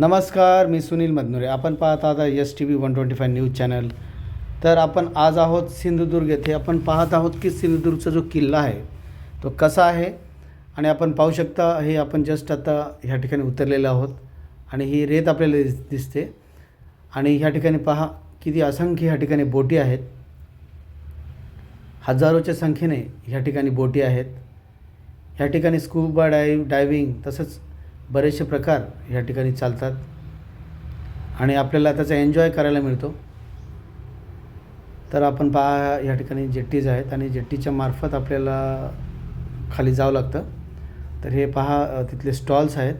नमस्कार मी सुनील मदनुरे. आपण पाहत आहात S T V one twenty five news channel. तर आपण आज आहोत सिंधुदुर्ग येथे. आपण पाहत आहोत की सिंधुदुर्गचा जो किल्ला आहे तो कसा आहे? आणि आपण पाहू शकता हे आपण जस्ट आता ह्या ठिकाणी उतरलेलो आहोत. आणि ही रेत आपल्याला दिस दिसते. आणि ह्या ठिकाणी पहा किती असंख्य ह्या ठिकाणी बोटी आहेत. हजारोच्या संख्येने ह्या ठिकाणी बोटी आहेत. ह्या ठिकाणी स्कूबा डाय डायविंग तसंच बरेचसे प्रकार ह्या ठिकाणी चालतात आणि आपल्याला त्याचा एन्जॉय करायला मिळतो. तर आपण पहा या ठिकाणी जेट्टीज आहेत आणि जेट्टीच्या मार्फत आपल्याला खाली जावं लागतं. तर हे पहा तिथले स्टॉल्स आहेत.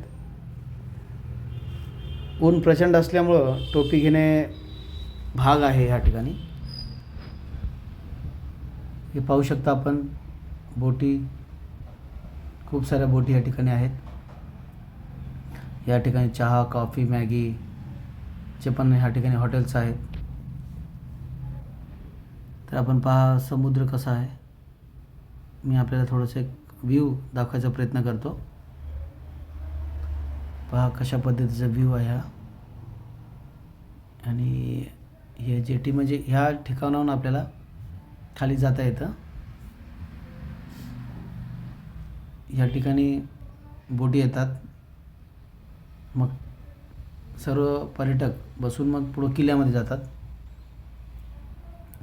ऊन प्रचंड असल्यामुळं टोपी घेणे भाग आहे ह्या ठिकाणी. हे पाहू शकता आपण बोटी खूप साऱ्या बोटी या ठिकाणी आहेत. या ठिकाणी चहा कॉफी मॅगी चे पण ह्या ठिकाणी हॉटेल्स आहेत. तर आपण पहा समुद्र कसा आहे. मी आपल्याला थोडंसं एक व्ह्यू दाखवायचा प्रयत्न करतो. पहा कशा पद्धतीचा व्ह्यू आहे हा. आणि हे जेटी म्हणजे ह्या ठिकाणाहून आपल्याला खाली जाता येतं. या ठिकाणी बोटी येतात. मग सर्व पर्यटक बसून मग पुढं किल्ल्यामध्ये जातात.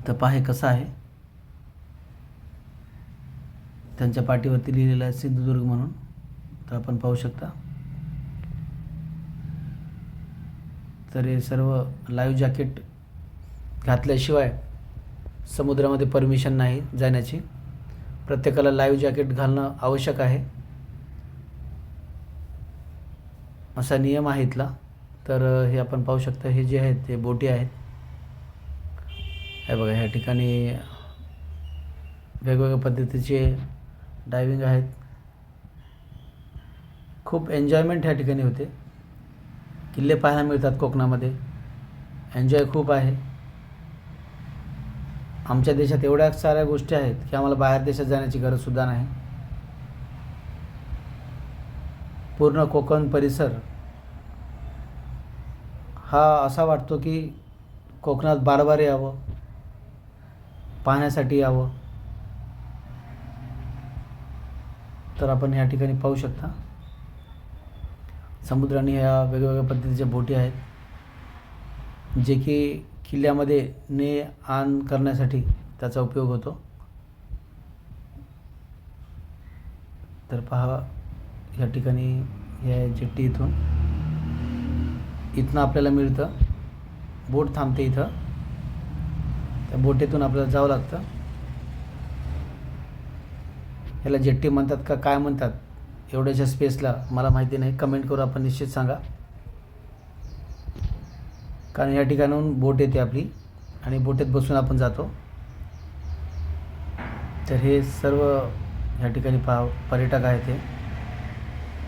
तर पाहे कसं आहे. त्यांच्या पाठीवरती लिहिलेलं आहे सिंधुदुर्ग म्हणून. तर आपण पाहू शकता. तर हे सर्व लाईव्ह जॅकेट घातल्याशिवाय समुद्रामध्ये परमिशन नाही जाण्याची. प्रत्येकाला लाईव्ह जॅकेट घालणं आवश्यक आहे. असा नियम आहे इथला तर हे आपण पाहू शकता हे जे आहेत ते बोटी आहेत. हे बघा ह्या ठिकाणी वेगवेगळ्या पद्धतीचे डायविंग आहेत. खूप एन्जॉयमेंट ह्या ठिकाणी होते. किल्ले पाहायला मिळतात कोकणामध्ये. एन्जॉय खूप आहे. आमच्या देशात एवढ्या साऱ्या गोष्टी आहेत की आम्हाला बाहेर देशात जाण्याची गरजसुद्धा नाही. पूर्ण कोकण परिसर हा असा वाटतो की कोकणात बारबार यावं पाहण्यासाठी यावं. तर आपण या ठिकाणी पाहू शकता. समुद्राने ह्या वेगवेगळ्या पद्धतीच्या बोटी आहेत जे की किल्ल्यामध्ये ने आण करण्यासाठी त्याचा उपयोग होतो. तर पहा या ठिकाणी या जेट्टी इथून इथनं आपल्याला मिळतं. बोट थांबते इथं. त्या बोटीतून आपल्याला जावं लागतं. याला जेट्टी म्हणतात का काय म्हणतात? एवढ्याच्या स्पेसला मला माहिती नाही. कमेंट करू आपण निश्चित सांगा. कारण या ठिकाणाहून बोट येते आपली आणि बोटीत बसून आपण जातो. तर हे सर्व या ठिकाणी पा पर्यटक आहेत हे.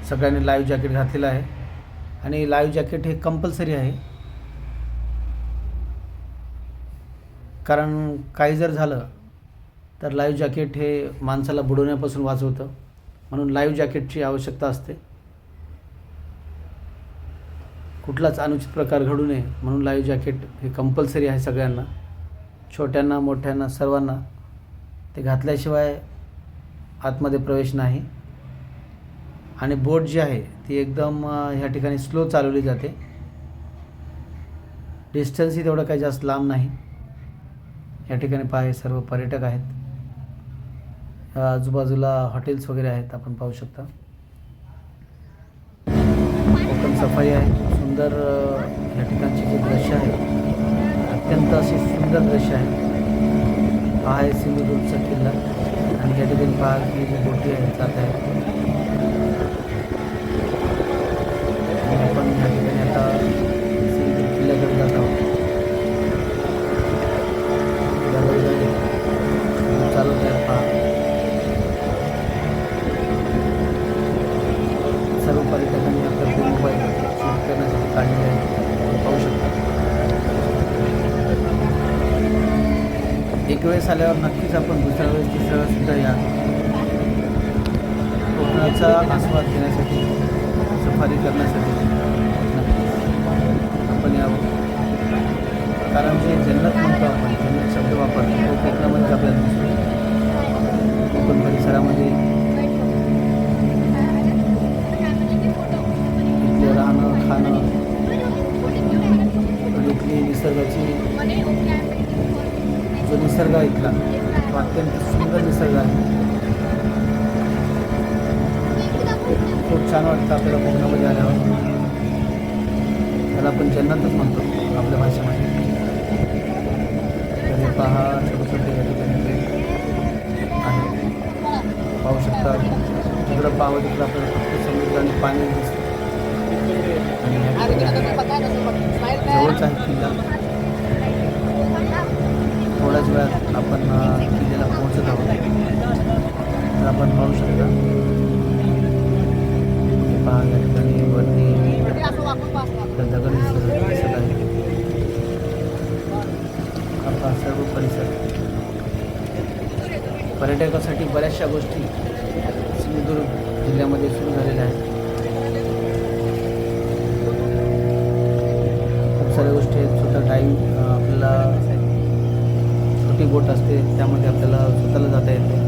सगळ्यांनी लाईव्ह जॅकेट घातलेलं आहे. आणि लाईव्ह जॅकेट हे कंपल्सरी आहे. कारण काही जर झालं तर लाईव्ह जॅकेट हे माणसाला बुडवण्यापासून वाचवतं. म्हणून लाईव्ह जॅकेटची आवश्यकता असते. कुठलाच अनुचित प्रकार घडू नये. म्हणून लाईव्ह जॅकेट हे कंपल्सरी आहे सगळ्यांना. छोट्यांना मोठ्यांना सर्वांना. ते घातल्याशिवाय आतमध्ये प्रवेश नाही. आणि बोट जी आहे ती एकदम ह्या ठिकाणी स्लो चालवली जाते. डिस्टन्सही तेवढं काही जास्त लांब नाही. या ठिकाणी पहा हे सर्व पर्यटक आहेत. आजूबाजूला हॉटेल्स वगैरे आहेत आपण पाहू शकता. एकदम सफाई आहे. खूप सुंदर या ठिकाणचे जे दृश्य आहे अत्यंत असे सुंदर दृश्य आहे. हा आहे सिंधुदुर्गचा किल्ला. आणि या ठिकाणी पहा की जी बोटी आहे जात आहे आणि आपण या ठिकाणी आता सिंधुदुर्ग किल्ल्याकडे जात आहोत यावेळी चालत आहे पहा सर्व पर्यटकांनी आपल्या मोबाईल शूट करण्यासाठी काढलेले आहे आपण पाहू शकता एक वेळेस आल्यावर नक्कीच आपण दुसऱ्या वेळेस तिसऱ्या वेळेस सुद्धा या. कोकणाचा आस्वाद घेण्यासाठी सफारी करण्यासाठी नक्कीच निसर्ग आहे इथला तो अत्यंत सुंदर निसर्ग आहे खूप छान वाटतं आपल्याला कोकणामध्ये आल्यावर. त्याला आपण जन्नतच म्हणतो आपल्या भाषेमध्ये. तर पहा छोटे छोटे या ठिकाणी ते आहे. पाहू शकता तिकडं पाहावं तिकडं आपल्याला फक्त समुद्र आणि पाणी दिसतं. आणि जवळच आहे किल्ला. थोड्याच वेळात आपण किल्ल्याला पोहोचत आहोत. तर आपण पाहू शकता. पाहत पहा आणि वरती आपल्या दगड दिसत आहे हा सर्व परिसर पर्यटकासाठी बऱ्याचशा गोष्टी सिंधुदुर्ग जिल्ह्यामध्ये सुरू झालेल्या आहेत. खूप साऱ्या गोष्टी आहेत. स्वतः टाईम आपल्याला छोटी बोट असते त्यामध्ये आपल्याला स्वतःला जाता येते.